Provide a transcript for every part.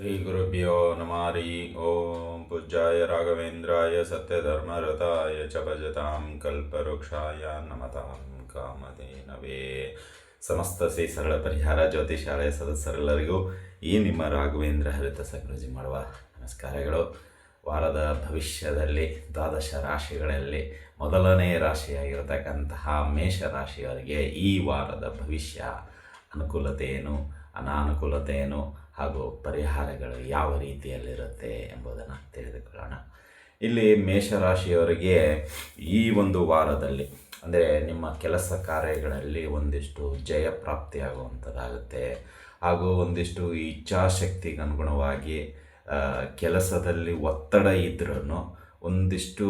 ಶ್ರೀ ಗುರುಭ್ಯೋ ನಮಃ ಓಂ ಪೂಜ್ಯಾಯ ರಾಘವೇಂದ್ರಾಯ ಸತ್ಯಧರ್ಮರತಾಯ ಚ ಭಜತಾಂ ಕಲ್ಪವೃಕ್ಷಾಯ ನಮತಾಂ ಕಾಮಧೇನವೇ ಸಮಸ್ತ ಶ್ರೀ ಸರಳ ಪರಿಹಾರ ಜ್ಯೋತಿಶಾಲೆಯ ಸದಸ್ಯರೆಲ್ಲರಿಗೂ ಈ ನಿಮ್ಮ ರಾಘವೇಂದ್ರ ಹರಿತ ಸಕೃಜಿ ಮಾಡುವ ನಮಸ್ಕಾರಗಳು. ವಾರದ ಭವಿಷ್ಯದಲ್ಲಿ ದ್ವಾದಶ ರಾಶಿಗಳಲ್ಲಿ ಮೊದಲನೇ ರಾಶಿಯಾಗಿರತಕ್ಕಂತಹ ಮೇಷರಾಶಿಯವರಿಗೆ ಈ ವಾರದ ಭವಿಷ್ಯ ಅನುಕೂಲತೆ ಏನು ಹಾಗೂ ಪರಿಹಾರಗಳು ಯಾವ ರೀತಿಯಲ್ಲಿರುತ್ತೆ ಎಂಬುದನ್ನು ತಿಳಿದುಕೊಳ್ಳೋಣ. ಇಲ್ಲಿ ಮೇಷರಾಶಿಯವರಿಗೆ ಈ ಒಂದು ವಾರದಲ್ಲಿ ಅಂದರೆ ನಿಮ್ಮ ಕೆಲಸ ಕಾರ್ಯಗಳಲ್ಲಿ ಒಂದಿಷ್ಟು ಜಯ ಪ್ರಾಪ್ತಿಯಾಗುವಂಥದ್ದಾಗುತ್ತೆ. ಹಾಗೂ ಒಂದಿಷ್ಟು ಇಚ್ಛಾಶಕ್ತಿಗೆ ಅನುಗುಣವಾಗಿ ಆ, ಕೆಲಸದಲ್ಲಿ ಒತ್ತಡ ಇದ್ರೂ ಒಂದಿಷ್ಟು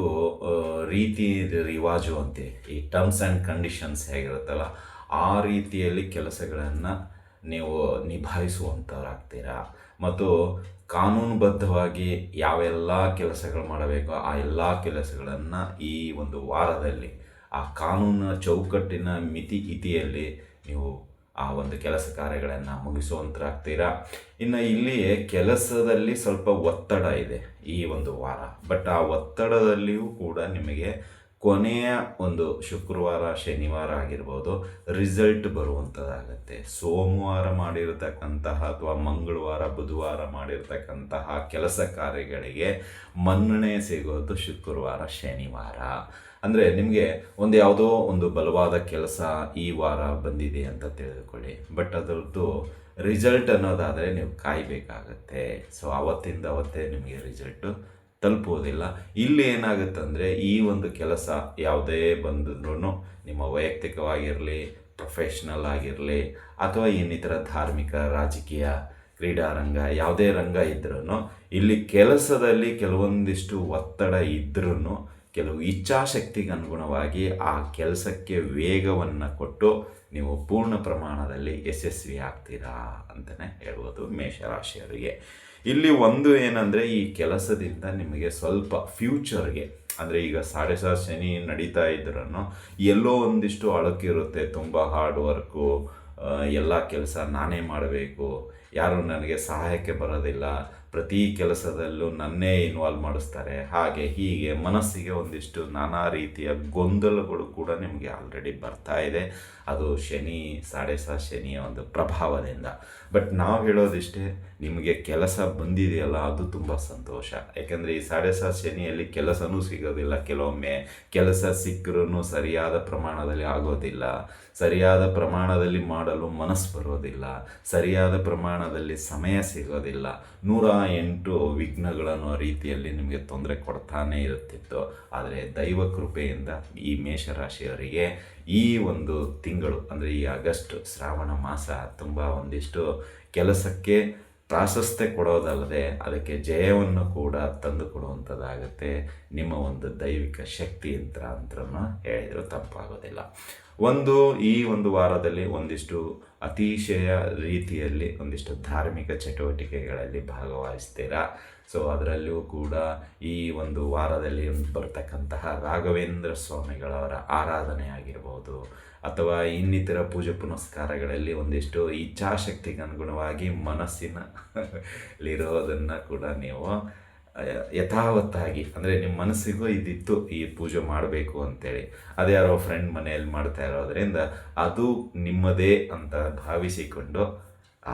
ರೀತಿ ರಿವಾಜು ಅಂತೆ ಈ ಟರ್ಮ್ಸ್ ಆ್ಯಂಡ್ ಕಂಡೀಷನ್ಸ್ ಹೇಗಿರುತ್ತಲ್ಲ ಆ ರೀತಿಯಲ್ಲಿ ಕೆಲಸಗಳನ್ನು ನೀವು ನಿಭಾಯಿಸುವಂಥವರಾಗ್ತೀರಾ ಮತ್ತು ಕಾನೂನುಬದ್ಧವಾಗಿ ಯಾವೆಲ್ಲ ಕೆಲಸಗಳು ಮಾಡಬೇಕೋ ಆ ಎಲ್ಲ ಕೆಲಸಗಳನ್ನು ಈ ಒಂದು ವಾರದಲ್ಲಿ, ಆ ಕಾನೂನಿನ ಚೌಕಟ್ಟಿನ ಮಿತಿ ಇತಿಯಲ್ಲಿ ನೀವು ಆ ಒಂದು ಕೆಲಸ ಕಾರ್ಯಗಳನ್ನು ಮುಗಿಸುವಂತರಾಗ್ತೀರಾ? ಇನ್ನು ಇಲ್ಲಿ ಕೆಲಸದಲ್ಲಿ ಸ್ವಲ್ಪ ಒತ್ತಡ ಇದೆ ಈ ಒಂದು ವಾರ. ಬಟ್ ಆ ಒತ್ತಡದಲ್ಲಿಯೂ ಕೂಡ ನಿಮಗೆ ಕೊನೆಯ ಒಂದು ಶುಕ್ರವಾರ, ಶನಿವಾರ ಆಗಿರ್ಬೋದು ರಿಸಲ್ಟ್ ಬರುವಂಥದ್ದಾಗತ್ತೆ ಸೋಮವಾರ ಮಾಡಿರತಕ್ಕಂತಹ ಅಥವಾ ಮಂಗಳವಾರ, ಬುಧವಾರ ಮಾಡಿರ್ತಕ್ಕಂತಹ ಕೆಲಸ ಕಾರ್ಯಗಳಿಗೆ ಮನ್ನಣೆ ಸಿಗೋದು ಶುಕ್ರವಾರ, ಶನಿವಾರ. ಅಂದರೆ ನಿಮಗೆ ಒಂದು ಯಾವುದೋ ಒಂದು ಬಲವಾದ ಕೆಲಸ ಈ ವಾರ ಬಂದಿದೆ ಅಂತ ತಿಳಿದುಕೊಳ್ಳಿ ಬಟ್ ಅದರದ್ದು ರಿಸಲ್ಟ್ ಅನ್ನೋದಾದರೆ ನೀವು ಕಾಯಬೇಕಾಗತ್ತೆ. ಸೊ ಅವತ್ತಿಂದ ಅವತ್ತೇ ನಿಮಗೆ ರಿಸಲ್ಟು ತಲುಪುವುದಿಲ್ಲ. ಇಲ್ಲಿ ಏನಾಗುತ್ತಂದರೆ, ಈ ಒಂದು ಕೆಲಸ ಯಾವುದೇ ಬಂದಿದ್ರೂ ನಿಮ್ಮ ವೈಯಕ್ತಿಕವಾಗಿರಲಿ ಪ್ರೊಫೆಷ್ನಲ್ ಆಗಿರಲಿ, ಅಥವಾ ಇನ್ನಿತರ ಧಾರ್ಮಿಕ, ರಾಜಕೀಯ ಕ್ರೀಡಾರಂಗ ಯಾವುದೇ ರಂಗ ಇದ್ರೂ ಇಲ್ಲಿ ಕೆಲಸದಲ್ಲಿ ಕೆಲವೊಂದಿಷ್ಟು ಒತ್ತಡ ಇದ್ರೂ ಕೆಲವು ಇಚ್ಛಾಶಕ್ತಿಗೆ ಅನುಗುಣವಾಗಿ ಆ ಕೆಲಸಕ್ಕೆ ವೇಗವನ್ನು ಕೊಟ್ಟು ನೀವು ಪೂರ್ಣ ಪ್ರಮಾಣದಲ್ಲಿ ಯಶಸ್ವಿ ಆಗ್ತೀರಾ ಅಂತಲೇ ಹೇಳ್ಬೋದು ಮೇಷರಾಶಿಯವರಿಗೆ. ಇಲ್ಲಿ ಒಂದು ಏನಂದರೆ ಈ ಕೆಲಸದಿಂದ ನಿಮಗೆ ಸ್ವಲ್ಪ ಫ್ಯೂಚರ್ಗೆ, ಅಂದರೆ ಈಗ ಸಾಡೆ ಸಾರ್ ಶನಿ ನಡೀತಾ ಇದ್ರೂ ಎಲ್ಲೋ ಒಂದಿಷ್ಟು ಅಳಕಿರುತ್ತೆ ತುಂಬ ಹಾರ್ಡ್ ವರ್ಕು ಎಲ್ಲ ಕೆಲಸ ನಾನೇ ಮಾಡಬೇಕು, ಯಾರು ನನಗೆ ಸಹಾಯಕ್ಕೆ ಬರೋದಿಲ್ಲ, ಪ್ರತಿ ಕೆಲಸದಲ್ಲೂ ನನ್ನೇ ಇನ್ವಾಲ್ವ್ ಮಾಡಿಸ್ತಾರೆ. ಹಾಗೆ ಹೀಗೆ ಮನಸ್ಸಿಗೆ ಒಂದಿಷ್ಟು ನಾನಾ ರೀತಿಯ ಗೊಂದಲಗಳು ಕೂಡ ನಿಮಗೆ ಆಲ್ರೆಡಿ ಬರ್ತಾ ಇದೆ. ಅದು ಶನಿ ಸಾಡೆ ಸಾ ಶನಿಯ ಒಂದು ಪ್ರಭಾವದಿಂದ. ಬಟ್ ನಾವು ಹೇಳೋದಿಷ್ಟೇ, ನಿಮಗೆ ಕೆಲಸ ಬಂದಿದೆಯಲ್ಲ, ಅದು ತುಂಬ ಸಂತೋಷ. ಯಾಕೆಂದರೆ ಈ ಸಾಡೆ ಸಾ ಶನಿಯಲ್ಲಿ ಕೆಲಸನೂ ಸಿಗೋದಿಲ್ಲ. ಕೆಲವೊಮ್ಮೆ ಕೆಲಸ ಸಿಕ್ಕರೂ ಸರಿಯಾದ ಪ್ರಮಾಣದಲ್ಲಿ ಆಗೋದಿಲ್ಲ. ಸರಿಯಾದ ಪ್ರಮಾಣದಲ್ಲಿ ಮಾಡಲು ಮನಸ್ಸು ಬರೋದಿಲ್ಲ. ಸರಿಯಾದ ಪ್ರಮಾಣದಲ್ಲಿ ಸಮಯ ಸಿಗೋದಿಲ್ಲ. ನೂರ ಎಂಟು ವಿಘ್ನಗಳನ್ನು ರೀತಿಯಲ್ಲಿ ನಿಮಗೆ ತೊಂದರೆ ಕೊಡ್ತಾನೆ ಇರುತ್ತಿತ್ತು. ಆದರೆ ದೈವ ಕೃಪೆಯಿಂದ ಈ ಮೇಷರಾಶಿಯವರಿಗೆ ಈ ಒಂದು ತಿಂಗಳು ಅಂದರೆ ಈ ಆಗಸ್ಟ್ ಶ್ರಾವಣ ಮಾಸ ತುಂಬ ಒಂದಿಷ್ಟು ಕೆಲಸಕ್ಕೆ ಪ್ರಾಶಸ್ತ್ಯ ಕೊಡೋದಲ್ಲದೆ ಅದಕ್ಕೆ ಜಯವನ್ನು ಕೂಡ ತಂದು ಕೊಡುವಂಥದ್ದಾಗುತ್ತೆ. ನಿಮ್ಮ ಒಂದು ದೈವಿಕ ಶಕ್ತಿ ಯಂತ್ರ ಅಂತರನ್ನು ಹೇಳಿದರೂ ತಪ್ಪಾಗೋದಿಲ್ಲ. ಒಂದು ಈ ಒಂದು ವಾರದಲ್ಲಿ ಒಂದಿಷ್ಟು ಅತಿಶಯ ರೀತಿಯಲ್ಲಿ ಒಂದಿಷ್ಟು ಧಾರ್ಮಿಕ ಚಟುವಟಿಕೆಗಳಲ್ಲಿ ಭಾಗವಹಿಸ್ತೀರಾ. ಸೊ ಅದರಲ್ಲೂ ಕೂಡ ಈ ಒಂದು ವಾರದಲ್ಲಿ ಬರ್ತಕ್ಕಂತಹ ರಾಘವೇಂದ್ರ ಸ್ವಾಮಿಗಳವರ ಆರಾಧನೆ ಆಗಿರ್ಬೋದು ಅಥವಾ ಇನ್ನಿತರ ಪೂಜೆ ಪುನಸ್ಕಾರಗಳಲ್ಲಿ ಒಂದಿಷ್ಟು ಇಚ್ಛಾಶಕ್ತಿಗೆ ಅನುಗುಣವಾಗಿ ಮನಸ್ಸಿನ ಲಿರೋದನ್ನು ಕೂಡ ನೀವು ಯಥಾವತ್ತಾಗಿ, ಅಂದರೆ ನಿಮ್ಮ ಮನಸ್ಸಿಗೂ ಇದಿತ್ತು ಈ ಪೂಜೆ ಮಾಡಬೇಕು ಅಂತೇಳಿ. ಅದೇ ಯಾರೋ ಫ್ರೆಂಡ್ ಮನೆಯಲ್ಲಿ ಮಾಡ್ತಾ ಇರೋದ್ರಿಂದ ಅದು ನಿಮ್ಮದೇ ಅಂತ ಭಾವಿಸಿಕೊಂಡು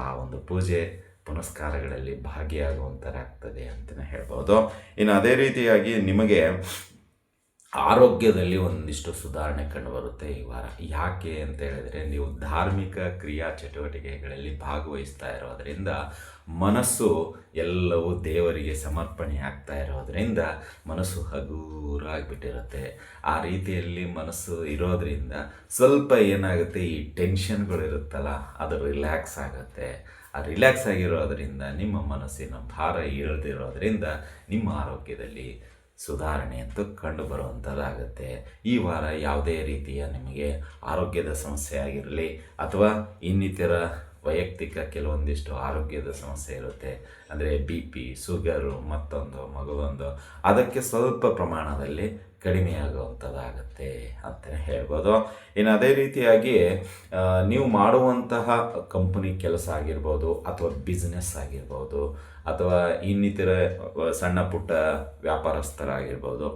ಆ ಒಂದು ಪೂಜೆ ಪುನಸ್ಕಾರಗಳಲ್ಲಿ ಭಾಗಿಯಾಗುವಂಥರಾಗ್ತದೆ ಅಂತಲೇ ಹೇಳ್ಬೋದು. ಇನ್ನು ಅದೇ ರೀತಿಯಾಗಿ ನಿಮಗೆ ಆರೋಗ್ಯದಲ್ಲಿ ಒಂದಿಷ್ಟು ಸುಧಾರಣೆ ಕಂಡುಬರುತ್ತೆ ಈ ವಾರ. ಯಾಕೆ ಅಂತ ಹೇಳಿದರೆ ನೀವು ಧಾರ್ಮಿಕ ಕ್ರಿಯಾ ಚಟುವಟಿಕೆಗಳಲ್ಲಿ ಭಾಗವಹಿಸ್ತಾ ಇರೋದರಿಂದ ಮನಸ್ಸು ಎಲ್ಲವೂ ದೇವರಿಗೆ ಸಮರ್ಪಣೆ ಆಗ್ತಾ ಇರೋದರಿಂದ ಮನಸ್ಸು ಹಗೂರಾಗಿಬಿಟ್ಟಿರುತ್ತೆ. ಆ ರೀತಿಯಲ್ಲಿ ಮನಸ್ಸು ಇರೋದರಿಂದ ಸ್ವಲ್ಪ ಏನಾಗುತ್ತೆ ಈ ಟೆನ್ಷನ್ಗಳು ಇರುತ್ತಲ್ಲ, ಅದು ರಿಲ್ಯಾಕ್ಸ್ ಆಗುತ್ತೆ. ಆ ರಿಲ್ಯಾಕ್ಸ್ ಆಗಿರೋದರಿಂದ ನಿಮ್ಮ ಮನಸ್ಸಿನ ಭಾರ ಇಳ್ದಿರೋದರಿಂದ ನಿಮ್ಮ ಆರೋಗ್ಯದಲ್ಲಿ ಸುಧಾರಣೆ ಅಂತ ಕಂಡು ಬರುವಂಥದ್ದಾಗುತ್ತೆ ಈ ವಾರ ಯಾವುದೇ ರೀತಿಯ ನಿಮಗೆ ಆರೋಗ್ಯದ ಸಮಸ್ಯೆ ಆಗಿರಲಿ ಅಥವಾ ಇನ್ನಿತರ ವೈಯಕ್ತಿಕ ಕೆಲವೊಂದಿಷ್ಟು ಆರೋಗ್ಯದ ಸಮಸ್ಯೆ ಇರುತ್ತೆ. ಅಂದರೆ ಬಿ ಪಿ ಸುಗರು ಮತ್ತೊಂದು ಮಗದೊಂದು ಅದಕ್ಕೆ ಸ್ವಲ್ಪ ಪ್ರಮಾಣದಲ್ಲಿ ಕಡಿಮೆಯಾಗುವಂಥದ್ದಾಗತ್ತೆ ಅಂತಲೇ ಹೇಳ್ಬೋದು. ಇನ್ನು ಅದೇ ರೀತಿಯಾಗಿ ನೀವು ಮಾಡುವಂತಹ ಕಂಪನಿ ಕೆಲಸ ಆಗಿರ್ಬೋದು, ಅಥವಾ ಬಿಸ್ನೆಸ್ ಆಗಿರ್ಬೋದು, ಅಥವಾ ಇನ್ನಿತರ ಸಣ್ಣ ಪುಟ್ಟ ವ್ಯಾಪಾರಸ್ಥರಾಗಿರ್ಬೋದು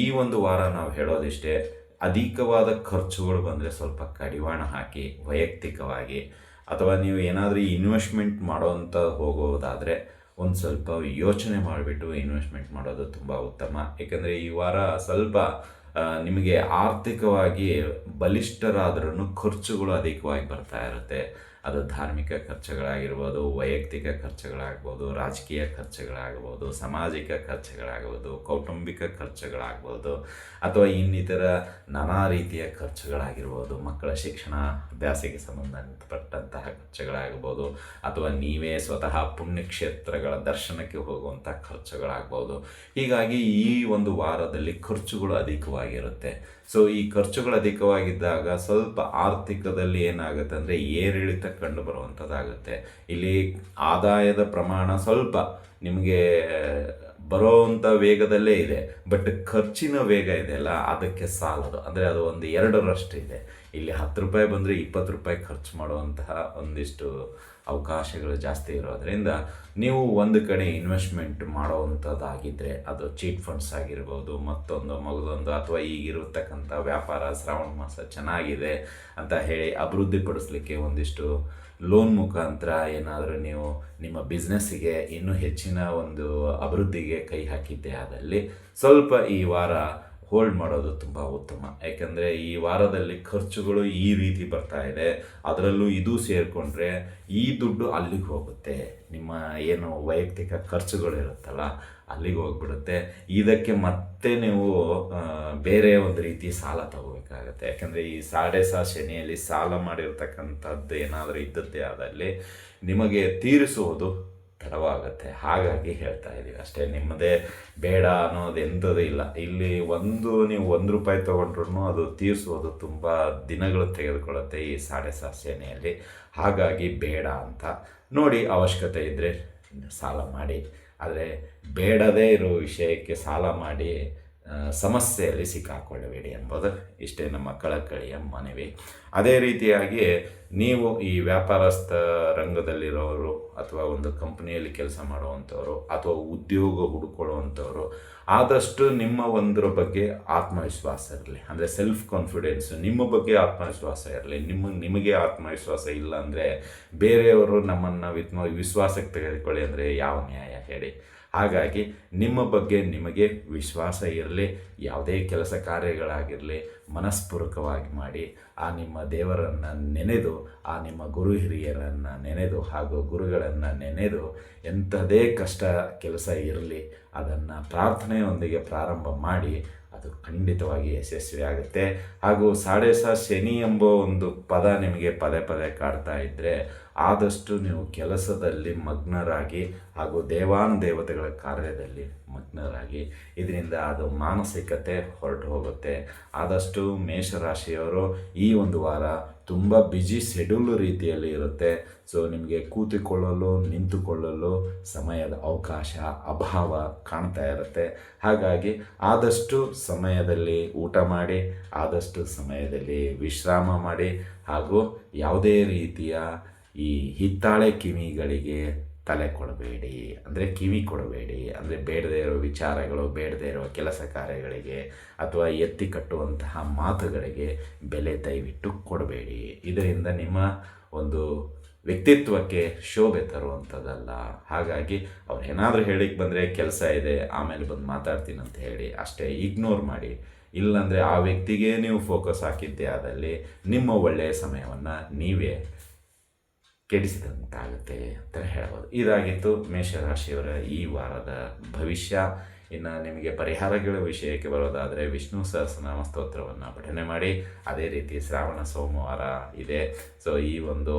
ಈ ಒಂದು ವಾರ ನಾವು ಹೇಳೋದಿಷ್ಟೇ, ಅಧಿಕವಾದ ಖರ್ಚುಗಳು ಬಂದರೆ ಸ್ವಲ್ಪ ಕಡಿವಾಣ ಹಾಕಿ, ವೈಯಕ್ತಿಕವಾಗಿ, ಅಥವಾ ನೀವು ಏನಾದರೂ ಇನ್ವೆಸ್ಟ್ಮೆಂಟ್ ಮಾಡೋವಂಥ ಹೋಗೋದಾದರೆ, ಒಂದು ಸ್ವಲ್ಪ ಯೋಚನೆ ಮಾಡಿಬಿಟ್ಟು ಇನ್ವೆಸ್ಟ್ಮೆಂಟ್ ಮಾಡೋದು ತುಂಬ ಉತ್ತಮ. ಏಕೆಂದರೆ ಈ ವಾರ ಸ್ವಲ್ಪ ನಿಮಗೆ ಆರ್ಥಿಕವಾಗಿ ಬಲಿಷ್ಠರಾದ್ರೂ ಖರ್ಚುಗಳು ಅಧಿಕವಾಗಿ ಬರ್ತಾ ಇರುತ್ತೆ. ಅದು ಧಾರ್ಮಿಕ ಖರ್ಚುಗಳಾಗಿರ್ಬೋದು, ವೈಯಕ್ತಿಕ ಖರ್ಚುಗಳಾಗ್ಬೋದು, ರಾಜಕೀಯ ಖರ್ಚುಗಳಾಗ್ಬೋದು, ಸಾಮಾಜಿಕ ಖರ್ಚುಗಳಾಗ್ಬೋದು, ಕೌಟುಂಬಿಕ ಖರ್ಚುಗಳಾಗ್ಬೋದು, ಅಥವಾ ಇನ್ನಿತರ ನಾನಾ ರೀತಿಯ ಖರ್ಚುಗಳಾಗಿರ್ಬೋದು, ಮಕ್ಕಳ ಶಿಕ್ಷಣ, ಅಭ್ಯಾಸಕ್ಕೆ ಸಂಬಂಧಪಟ್ಟಂತಹ ಖರ್ಚುಗಳಾಗ್ಬೋದು, ಅಥವಾ ನೀವೇ ಸ್ವತಃ ಪುಣ್ಯಕ್ಷೇತ್ರಗಳ ದರ್ಶನಕ್ಕೆ ಹೋಗುವಂಥ ಖರ್ಚುಗಳಾಗ್ಬೋದು. ಹೀಗಾಗಿ ಈ ಒಂದು ವಾರದಲ್ಲಿ ಖರ್ಚುಗಳು ಅಧಿಕವಾಗಿರುತ್ತೆ. ಸೊ ಈ ಖರ್ಚುಗಳು ಅಧಿಕವಾಗಿದ್ದಾಗ ಸ್ವಲ್ಪ ಆರ್ಥಿಕದಲ್ಲಿ ಏನಾಗುತ್ತೆ ಅಂದರೆ ಏರಿಳಿತ ಕಂಡು ಬರುವಂಥದ್ದಾಗುತ್ತೆ ಇಲ್ಲಿ ಆದಾಯದ ಪ್ರಮಾಣ ಸ್ವಲ್ಪ ನಿಮಗೆ ಬರೋವಂಥ ವೇಗದಲ್ಲೇ ಇದೆ. ಬಟ್ ಖರ್ಚಿನ ವೇಗ ಇದೆಯಲ್ಲ ಅದಕ್ಕೆ ಸಾಲದು. ಅಂದರೆ ಅದು ಒಂದು ಎರಡರಷ್ಟು ಇದೆ ಇಲ್ಲಿ ಹತ್ತು ರೂಪಾಯಿ ಬಂದರೆ ಇಪ್ಪತ್ತು ರೂಪಾಯಿ ಖರ್ಚು ಮಾಡುವಂತಹ ಒಂದಿಷ್ಟು ಅವಕಾಶಗಳು ಜಾಸ್ತಿ ಇರೋದ್ರಿಂದ ನೀವು ಒಂದು ಕಡೆ ಇನ್ವೆಸ್ಟ್ಮೆಂಟ್ ಮಾಡೋವಂಥದ್ದಾಗಿದ್ದರೆ ಅದು ಚೀಟ್ ಫಂಡ್ಸ್ ಆಗಿರ್ಬೋದು, ಮತ್ತೊಂದು ಮಗದೊಂದು ಅಥವಾ ಈಗಿರತಕ್ಕಂಥ ವ್ಯಾಪಾರ ಶ್ರಾವಣ ಮಾಸ ಚೆನ್ನಾಗಿದೆ ಅಂತ ಹೇಳಿ ಅಭಿವೃದ್ಧಿಪಡಿಸ್ಲಿಕ್ಕೆ ಒಂದಿಷ್ಟು ಲೋನ್ ಮುಖಾಂತರ ಏನಾದರೂ ನೀವು ನಿಮ್ಮ ಬಿಸ್ನೆಸ್ಸಿಗೆ ಇನ್ನೂ ಹೆಚ್ಚಿನ ಒಂದು ಅಭಿವೃದ್ಧಿಗೆ ಕೈ ಹಾಕಿದ್ದೆ ಆದಲ್ಲಿ ಸ್ವಲ್ಪ ಈ ವಾರ ಹೋಲ್ಡ್ ಮಾಡೋದು ತುಂಬ ಉತ್ತಮ. ಯಾಕೆಂದರೆ ಈ ವಾರದಲ್ಲಿ ಖರ್ಚುಗಳು ಈ ರೀತಿ ಬರ್ತಾ ಇದೆ. ಅದರಲ್ಲೂ ಇದು ಸೇರಿಕೊಂಡ್ರೆ ಈ ದುಡ್ಡು ಅಲ್ಲಿಗೆ ಹೋಗುತ್ತೆ. ನಿಮ್ಮ ಏನು ವೈಯಕ್ತಿಕ ಖರ್ಚುಗಳು ಇರುತ್ತಲ್ಲ ಅಲ್ಲಿಗೆ ಹೋಗ್ಬಿಡುತ್ತೆ. ಇದಕ್ಕೆ ಮತ್ತೆ ನೀವು ಬೇರೆ ಒಂದು ರೀತಿ ಸಾಲ ತಗೋಬೇಕಾಗತ್ತೆ. ಯಾಕಂದರೆ ಈ ಸಾಡೆ ಸಾ ಶನಿಯಲ್ಲಿ ಸಾಲ ಮಾಡಿರ್ತಕ್ಕಂಥದ್ದು ಏನಾದರೂ ಇದ್ದದ್ದೇ ಆದಲ್ಲಿ ನಿಮಗೆ ತೀರಿಸುವುದು ತಡವಾಗುತ್ತೆ ಹಾಗಾಗಿ ಹೇಳ್ತಾ ಇದ್ದೀವಿ ಅಷ್ಟೇ. ನಿಮ್ಮದೇ ಬೇಡ ಅನ್ನೋದು ಎಂಥದ್ದು ಇಲ್ಲ. ಇಲ್ಲಿ ಒಂದು ನೀವು ಒಂದು ರೂಪಾಯಿ ತೊಗೊಂಡ್ರು ಅದು ತೀರಿಸೋದು ತುಂಬ ದಿನಗಳು ತೆಗೆದುಕೊಳ್ಳುತ್ತೆ ಈ ಸಾಡೆ ಸಾಸೇನೆಯಲ್ಲಿ. ಹಾಗಾಗಿ ಬೇಡ ಅಂತ. ನೋಡಿ ಅವಶ್ಯಕತೆ ಇದ್ದರೆ ಸಾಲ ಮಾಡಿ. ಆದರೆ ಬೇಡದೇ ಇರೋ ವಿಷಯಕ್ಕೆ ಸಾಲ ಮಾಡಿ ಸಮಸ್ಯೆಯಲ್ಲಿ ಸಿಕ್ಕಾಕೊಳ್ಳಬೇಡಿ ಎಂಬುದು ಇಷ್ಟೇ ನಮ್ಮ ಕಳಕಳಿಯ ಮನವಿ. ಅದೇ ರೀತಿಯಾಗಿ ನೀವು ಈ ವ್ಯಾಪಾರಸ್ಥ ರಂಗದಲ್ಲಿರೋರು ಅಥವಾ ಒಂದು ಕಂಪ್ನಿಯಲ್ಲಿ ಕೆಲಸ ಮಾಡುವಂಥವರು ಅಥವಾ ಉದ್ಯೋಗ ಹುಡುಕೊಳ್ಳುವಂಥವ್ರು, ಆದಷ್ಟು ನಿಮ್ಮ ಒಂದರ ಬಗ್ಗೆ ಆತ್ಮವಿಶ್ವಾಸ ಇರಲಿ. ಅಂದರೆ ಸೆಲ್ಫ್ ಕಾನ್ಫಿಡೆನ್ಸ್ ನಿಮ್ಮ ಬಗ್ಗೆ ಆತ್ಮವಿಶ್ವಾಸ ಇರಲಿ. ನಿಮ್ಮ, ನಿಮಗೆ ಆತ್ಮವಿಶ್ವಾಸ ಇಲ್ಲ ಅಂದರೆ ಬೇರೆಯವರು ನಮ್ಮನ್ನು ವಿತ್ಮ, ವಿಶ್ವಾಸಕ್ಕೆ ತೆಗೆದುಕೊಳ್ಳಿ ಅಂದರೆ ಯಾವ ನ್ಯಾಯ ಹೇಳಿ. ಹಾಗಾಗಿ ನಿಮ್ಮ ಬಗ್ಗೆ ನಿಮಗೆ ವಿಶ್ವಾಸ ಇರಲಿ, ಯಾವುದೇ ಕೆಲಸ ಕಾರ್ಯಗಳಾಗಿರಲಿ, ಮನಸ್ಪೂರ್ವಕವಾಗಿ ಮಾಡಿ, ಆ ನಿಮ್ಮ ದೇವರನ್ನು ನೆನೆದು, ಆ ನಿಮ್ಮ ಗುರು ಹಿರಿಯರನ್ನು ನೆನೆದು, ಹಾಗೂ ಗುರುಗಳನ್ನು ನೆನೆದು ಎಂಥದೇ ಕಷ್ಟ ಕೆಲಸ ಇರಲಿ, ಅದನ್ನು ಪ್ರಾರ್ಥನೆಯೊಂದಿಗೆ ಪ್ರಾರಂಭ ಮಾಡಿ, ಅದು ಖಂಡಿತವಾಗಿ ಯಶಸ್ವಿ ಆಗುತ್ತೆ ಹಾಗೂ ಸಾಡೆ ಸಾ ಶನಿ ಎಂಬ ಒಂದು ಪದ ನಿಮಗೆ ಪದೇ ಪದೇ ಕಾಡ್ತಾ ಇದ್ದರೆ ಆದಷ್ಟು ನೀವು ಕೆಲಸದಲ್ಲಿ ಮಗ್ನರಾಗಿ ಹಾಗೂ ದೇವಾನು ದೇವತೆಗಳ ಕಾರ್ಯದಲ್ಲಿ ಮಗ್ನರಾಗಿ. ಇದರಿಂದ ಅದು ಮಾನಸಿಕತೆ ಹೊರಟು ಹೋಗುತ್ತೆ. ಆದಷ್ಟು ಮೇಷರಾಶಿಯವರು ಈ ಒಂದು ವಾರ ತುಂಬ ಬ್ಯುಸಿ ಶೆಡ್ಯೂಲ್ ರೀತಿಯಲ್ಲಿ ಇರುತ್ತೆ. ಸೊ ನಿಮಗೆ ಕೂತುಕೊಳ್ಳಲು, ನಿಂತುಕೊಳ್ಳಲು ಸಮಯದ ಅವಕಾಶ, ಅಭಾವ ಕಾಣ್ತಾ ಇರುತ್ತೆ. ಹಾಗಾಗಿ ಆದಷ್ಟು ಸಮಯದಲ್ಲಿ ಊಟ ಮಾಡಿ, ಆದಷ್ಟು ಸಮಯದಲ್ಲಿ ವಿಶ್ರಾಮ ಮಾಡಿ ಹಾಗೂ ಯಾವುದೇ ರೀತಿಯ ಈ ಹಿತ್ತಾಳೆ ಕಿವಿಗಳಿಗೆ ತಲೆ ಕೊಡಬೇಡಿ. ಅಂದರೆ ಕಿವಿ ಕೊಡಬೇಡಿ. ಅಂದರೆ ಬೇಡದೇ ಇರೋ ವಿಚಾರಗಳು, ಬೇಡದೇ ಇರೋ ಕೆಲಸ ಕಾರ್ಯಗಳಿಗೆ ಅಥವಾ ಎತ್ತಿ ಕಟ್ಟುವಂತಹ ಮಾತುಗಳಿಗೆ ಬೆಲೆ ದಯವಿಟ್ಟು ಕೊಡಬೇಡಿ. ಇದರಿಂದ ನಿಮ್ಮ ಒಂದು ವ್ಯಕ್ತಿತ್ವಕ್ಕೆ ಶೋಭೆ ತರುವಂಥದ್ದಲ್ಲ. ಹಾಗಾಗಿ ಅವ್ರು ಏನಾದರೂ ಹೇಳಿಕ್ಕೆ ಬಂದರೆ ಕೆಲಸ ಇದೆ, ಆಮೇಲೆ ಬಂದು ಮಾತಾಡ್ತೀನಿ ಅಂತ ಹೇಳಿ ಅಷ್ಟೇ ಇಗ್ನೋರ್ ಮಾಡಿ. ಇಲ್ಲಾಂದರೆ ಆ ವ್ಯಕ್ತಿಗೆ ನೀವು ಫೋಕಸ್ ಹಾಕಿದ್ದೆ ಆದಲ್ಲಿ ನಿಮ್ಮ ಒಳ್ಳೆಯ ಸಮಯವನ್ನು ನೀವೇ ಕೆಡಿಸಿದಂತಾಗುತ್ತೆ ಅಂತ ಹೇಳ್ಬೋದು. ಇದಾಗಿತ್ತು ಮೇಷರಾಶಿಯವರ ಈ ವಾರದ ಭವಿಷ್ಯ. ಇನ್ನು ನಿಮಗೆ ಪರಿಹಾರಗಳ ವಿಷಯಕ್ಕೆ ಬರೋದಾದರೆ ವಿಷ್ಣು ಸಹಸ್ರನಾಮ ಸ್ತೋತ್ರವನ್ನು ಪಠನೆ ಮಾಡಿ. ಅದೇ ರೀತಿ ಶ್ರಾವಣ ಸೋಮವಾರ ಇದೆ. ಸೊ ಈ ಒಂದು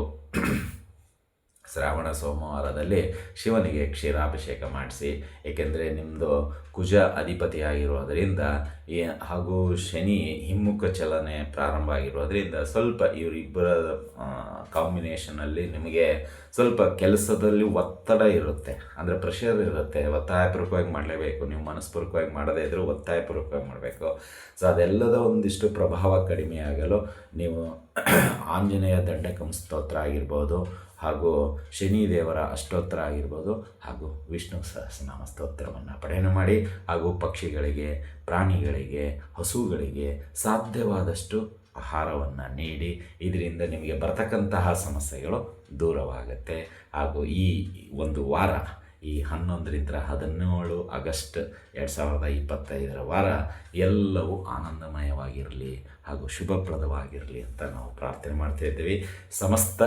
ಶ್ರಾವಣ ಸೋಮವಾರದಲ್ಲಿ ಶಿವನಿಗೆ ಕ್ಷೀರಾಭಿಷೇಕ ಮಾಡಿಸಿ, ಏಕೆಂದರೆ ನಿಮ್ಮದು ಕುಜ ಅಧಿಪತಿಯಾಗಿರೋದರಿಂದ ಏ ಹಾಗೂ ಶನಿ ಹಿಮ್ಮುಖ ಚಲನೆ ಪ್ರಾರಂಭ ಆಗಿರೋದರಿಂದ ಸ್ವಲ್ಪ ಇವರಿಬ್ಬರ ಕಾಂಬಿನೇಷನಲ್ಲಿ ನಿಮಗೆ ಸ್ವಲ್ಪ ಕೆಲಸದಲ್ಲಿ ಒತ್ತಡ ಇರುತ್ತೆ. ಅಂದರೆ ಪ್ರೆಷರ್ ಇರುತ್ತೆ. ಒತ್ತಾಯಪೂರ್ವಕವಾಗಿ ಮಾಡಲೇಬೇಕು. ನೀವು ಮನಸ್ಪೂರ್ವಕವಾಗಿ ಮಾಡದೇ ಇದ್ದರೂ ಒತ್ತಾಯಪೂರ್ವಕವಾಗಿ ಮಾಡಬೇಕು. ಸೊ ಅದೆಲ್ಲದ ಒಂದಿಷ್ಟು ಪ್ರಭಾವ ಕಡಿಮೆಯಾಗಲು ನೀವು ಆಂಜನೇಯ ದಂಡಕಂ ಸ್ತೋತ್ರ ಆಗಿರ್ಬೋದು ಹಾಗೂ ಶನಿದೇವರ ಅಷ್ಟೋತ್ತರ ಆಗಿರ್ಬೋದು ಹಾಗೂ ವಿಷ್ಣು ಸಹಸ್ರನಾಮ ಸ್ತೋತ್ರವನ್ನು ಪಠನೆ ಮಾಡಿ ಹಾಗೂ ಪಕ್ಷಿಗಳಿಗೆ, ಪ್ರಾಣಿಗಳಿಗೆ, ಹಸುಗಳಿಗೆ ಸಾಧ್ಯವಾದಷ್ಟು ಆಹಾರವನ್ನು ನೀಡಿ, ಇದರಿಂದ ನಿಮಗೆ ಬರತಕ್ಕಂತಹ ಸಮಸ್ಯೆಗಳು ದೂರವಾಗುತ್ತೆ. ಹಾಗೂ ಈ ಒಂದು ವಾರ ಈ ಹನ್ನೊಂದರಿಂದ ಹದಿನೇಳು ಆಗಸ್ಟ್ ಎರಡು ಸಾವಿರದ ಇಪ್ಪತ್ತೈದರ ವಾರ ಎಲ್ಲವೂ ಆನಂದಮಯವಾಗಿರಲಿ ಹಾಗೂ ಶುಭಪ್ರದವಾಗಿರಲಿ ಅಂತ ನಾವು ಪ್ರಾರ್ಥನೆ ಮಾಡ್ತಾ ಇದ್ದೀವಿ. ಸಮಸ್ತ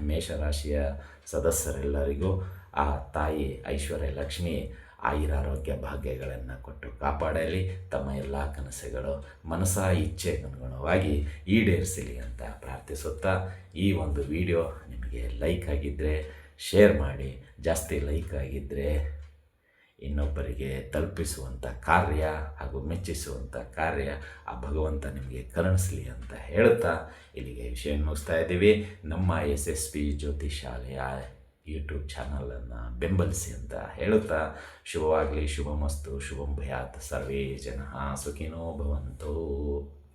ಮೇಷರಾಶಿಯ ಸದಸ್ಯರೆಲ್ಲರಿಗೂ ಆ ತಾಯಿ ಐಶ್ವರ್ಯ ಲಕ್ಷ್ಮಿ ಆಯುರಾರೋಗ್ಯ ಭಾಗ್ಯಗಳನ್ನು ಕೊಟ್ಟು ಕಾಪಾಡಲಿ. ತಮ್ಮ ಎಲ್ಲ ಕನಸುಗಳು ಮನಸ ಇಚ್ಛೆಗನುಗುಣವಾಗಿ ಈಡೇರಿಸಲಿ ಅಂತ ಪ್ರಾರ್ಥಿಸುತ್ತಾ ಈ ಒಂದು ವಿಡಿಯೋ ನಿಮಗೆ ಲೈಕ್ ಆಗಿದ್ದರೆ ಶೇರ್ ಮಾಡಿ, ಜಾಸ್ತಿ ಲೈಕ್ ಆಗಿದ್ದರೆ ಇನ್ನೊಬ್ಬರಿಗೆ ತಲುಪಿಸುವಂಥ ಕಾರ್ಯ ಹಾಗೂ ಮೆಚ್ಚಿಸುವಂಥ ಕಾರ್ಯ ಆ ಭಗವಂತ ನಿಮಗೆ ಕರುಣಿಸಲಿ ಅಂತ ಹೇಳ್ತಾ ಇಲ್ಲಿಗೆ ವಿಷಯ ಮುಗಿಸ್ತಾ ಇದ್ದೀವಿ. ನಮ್ಮ ಎಸ್ ಎಸ್ ಪಿ ಜ್ಯೋತಿ ಶಾಲೆಯ ಯೂಟ್ಯೂಬ್ ಚಾನಲನ್ನು ಬೆಂಬಲಿಸಿ ಅಂತ ಹೇಳುತ್ತಾ, ಶುಭವಾಗಲಿ, ಶುಭಮಸ್ತು, ಶುಭಂ ಭಯಾತ್ ಸರ್ವೇ ಜನ ಸುಖಿನೋ ಭವಂತು.